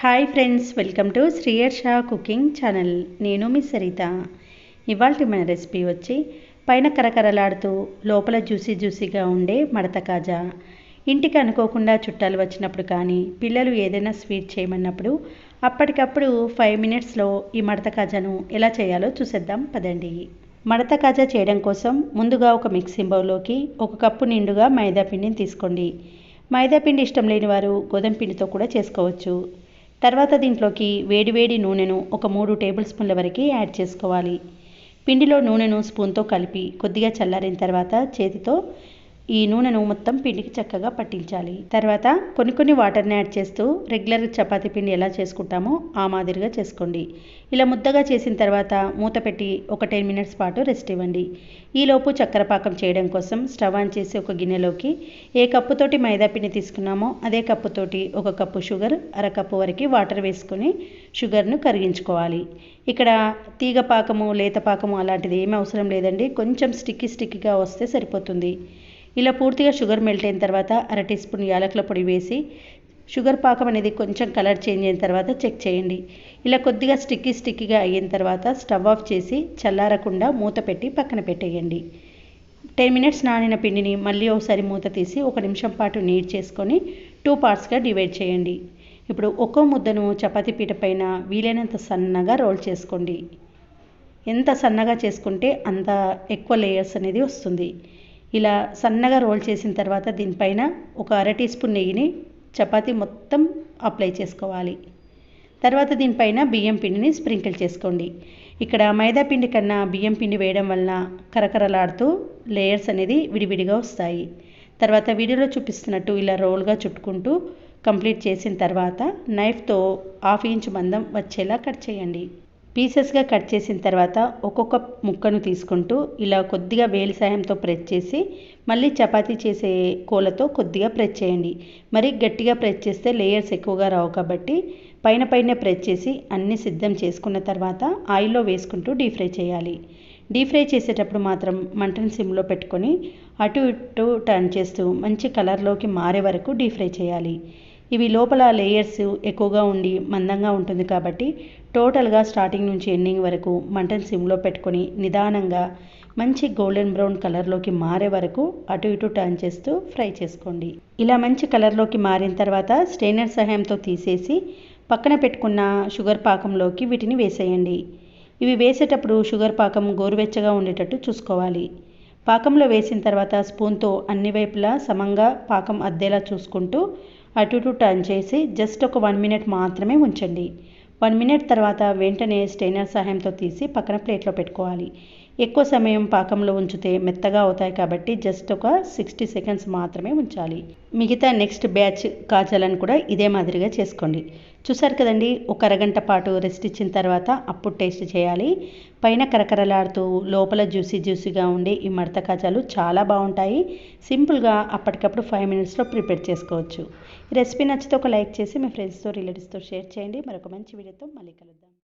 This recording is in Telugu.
హాయ్ ఫ్రెండ్స్ వెల్కమ్ టు శ్రీయర్ షా కుకింగ్ ఛానల్ నేను మీ సరిత. ఇవాళ మన రెసిపీ వచ్చి పైన కరకరలాడుతూ లోపల జ్యూసీ జ్యూసీగా ఉండే మడత కాజా. ఇంటికి అనుకోకుండా చుట్టాలు వచ్చినప్పుడు కానీ పిల్లలు ఏదైనా స్వీట్ చేయమన్నప్పుడు అప్పటికప్పుడు ఫైవ్ మినిట్స్లో ఈ మడత కాజాను ఎలా చేయాలో చూసేద్దాం పదండి. మడత కాజా చేయడం కోసం ముందుగా ఒక మిక్సింగ్ బౌల్లోకి ఒక కప్పు నిండుగా మైదా పిండిని తీసుకోండి. మైదా పిండి ఇష్టం లేని వారు గోధుమ పిండితో కూడా చేసుకోవచ్చు. తర్వాత దీంట్లోకి వేడివేడి నూనెను ఒక మూడు టేబుల్ స్పూన్ల వరకు యాడ్ చేసుకోవాలి. పిండిలో నూనెను స్పూన్తో కలిపి కొద్దిగా చల్లారిన తర్వాత చేతితో ఈ నూనెను మొత్తం పిండికి చక్కగా పట్టించాలి. తర్వాత కొన్ని కొన్ని వాటర్ని యాడ్ చేస్తూ రెగ్యులర్ చపాతీ పిండి ఎలా చేసుకుంటామో ఆ మాదిరిగా చేసుకోండి. ఇలా ముద్దగా చేసిన తర్వాత మూత పెట్టి ఒక టెన్ మినిట్స్ పాటు రెస్ట్ ఇవ్వండి. ఈలోపు చక్కెర పాకం చేయడం కోసం స్టవ్ ఆన్ చేసి ఒక గిన్నెలోకి ఏ కప్పుతోటి మైదా పిండి తీసుకున్నామో అదే కప్పుతోటి ఒక కప్పు షుగర్ అరకప్పు వరకు వాటర్ వేసుకొని షుగర్ను కరిగించుకోవాలి. ఇక్కడ తీగ పాకము లేత పాకము అలాంటిది ఏమీ అవసరం లేదండి. కొంచెం స్టిక్కీ స్టిక్కీగా వస్తే సరిపోతుంది. ఇలా పూర్తిగా షుగర్ మెల్ట్ అయిన తర్వాత అర టీ స్పూన్ యాలకుల పొడి వేసి షుగర్ పాకం అనేది కొంచెం కలర్ చేంజ్ అయిన తర్వాత చెక్ చేయండి. ఇలా కొద్దిగా స్టిక్కీ స్టిక్కీగా అయిన తర్వాత స్టవ్ ఆఫ్ చేసి చల్లారకుండా మూత పెట్టి పక్కన పెట్టేయండి. టెన్ మినిట్స్ నానిన పిండిని మళ్ళీ ఒకసారి మూత తీసి ఒక నిమిషం పాటు నీట్ చేసుకొని టూ పార్ట్స్గా డివైడ్ చేయండి. ఇప్పుడు ఒక్కో ముద్దను చపాతీ పీట పైన వీలైనంత సన్నగా రోల్ చేసుకోండి. ఎంత సన్నగా చేసుకుంటే అంత ఎక్కువ లేయర్స్ అనేది వస్తుంది. ఇలా సన్నగా రోల్ చేసిన తర్వాత దీనిపైన ఒక అర టీ స్పూన్ నెయ్యిని చపాతీ మొత్తం అప్లై చేసుకోవాలి. తర్వాత దీనిపైన బియ్యం పిండిని స్ప్రింకిల్ చేసుకోండి. ఇక్కడ మైదా పిండి కన్నా బియ్యం పిండి వేయడం వలన కరకరలాడుతూ లేయర్స్ అనేది విడివిడిగా వస్తాయి. తర్వాత వీడియోలో చూపిస్తున్నట్టు ఇలా రోల్గా చుట్టుకుంటూ కంప్లీట్ చేసిన తర్వాత నైఫ్తో హాఫ్ ఇంచ్ మందం వచ్చేలా కట్ చేయండి. పీసెస్గా కట్ చేసిన తర్వాత ఒక్కొక్క ముక్కను తీసుకుంటూ ఇలా కొద్దిగా వేలి సాయంతో ప్రెస్ చేసి మళ్ళీ చపాతీ చేసే కోలతో కొద్దిగా ప్రెస్ చేయండి. మరి గట్టిగా ప్రెస్ చేస్తే లేయర్స్ ఎక్కువగా రావు కాబట్టి పైన పైన ప్రెస్ చేసి అన్నీ సిద్ధం చేసుకున్న తర్వాత ఆయిల్లో వేసుకుంటూ డీప్ ఫ్రై చేయాలి. డీప్ ఫ్రై చేసేటప్పుడు మాత్రం మంటను సిమ్లో పెట్టుకొని అటు ఇటు టర్న్ చేస్తూ మంచి కలర్లోకి మారే వరకు డీప్ ఫ్రై చేయాలి. ఇవి లోపల లేయర్స్ ఎక్కువగా ఉండి మందంగా ఉంటుంది కాబట్టి టోటల్గా స్టార్టింగ్ నుంచి ఎండింగ్ వరకు మంటన్ సిమ్లో పెట్టుకొని నిదానంగా మంచి గోల్డెన్ బ్రౌన్ కలర్లోకి మారే వరకు అటు ఇటు టర్న్ చేస్తూ ఫ్రై చేసుకోండి. ఇలా మంచి కలర్లోకి మారిన తర్వాత స్టెయినర్ సహాయంతో తీసేసి పక్కన పెట్టుకున్న షుగర్ పాకంలోకి వీటిని వేసేయండి. ఇవి వేసేటప్పుడు షుగర్ పాకం గోరువెచ్చగా ఉండేటట్టు చూసుకోవాలి. పాకంలో వేసిన తర్వాత స్పూన్తో అన్ని వైపులా సమంగా పాకం అద్దేలా చూసుకుంటూ అటు ఇటు టర్న్ చేసి జస్ట్ ఒక వన్ మినిట్ మాత్రమే ఉంచండి. వన్ మినిట్ తర్వాత వెంటనే స్టెయినర్ సహాయంతో తీసి పక్కన ప్లేట్లో పెట్టుకోవాలి. ఎక్కువ సమయం పాకంలో ఉంచితే మెత్తగా అవుతాయి కాబట్టి జస్ట్ ఒక సిక్స్టీ సెకండ్స్ మాత్రమే ఉంచాలి. మిగతా నెక్స్ట్ బ్యాచ్ కాజాలను కూడా ఇదే మాదిరిగా చేసుకోండి. చూసారు కదండి ఒక అరగంట పాటు రెస్ట్ ఇచ్చిన తర్వాత అప్పుడు టేస్ట్ చేయాలి. పైన కరకరలాడుతూ లోపల జ్యూసీ జ్యూసీగా ఉండే ఈ మడత కాజాలు చాలా బాగుంటాయి. సింపుల్గా అప్పటికప్పుడు ఫైవ్ మినిట్స్లో ప్రిపేర్ చేసుకోవచ్చు. ఈ రెసిపీ నచ్చితే ఒక లైక్ చేసి మీ ఫ్రెండ్స్తో రిలేటివ్స్తో షేర్ చేయండి. మరొక మంచి వీడియోతో మళ్ళీ కలుద్దాం.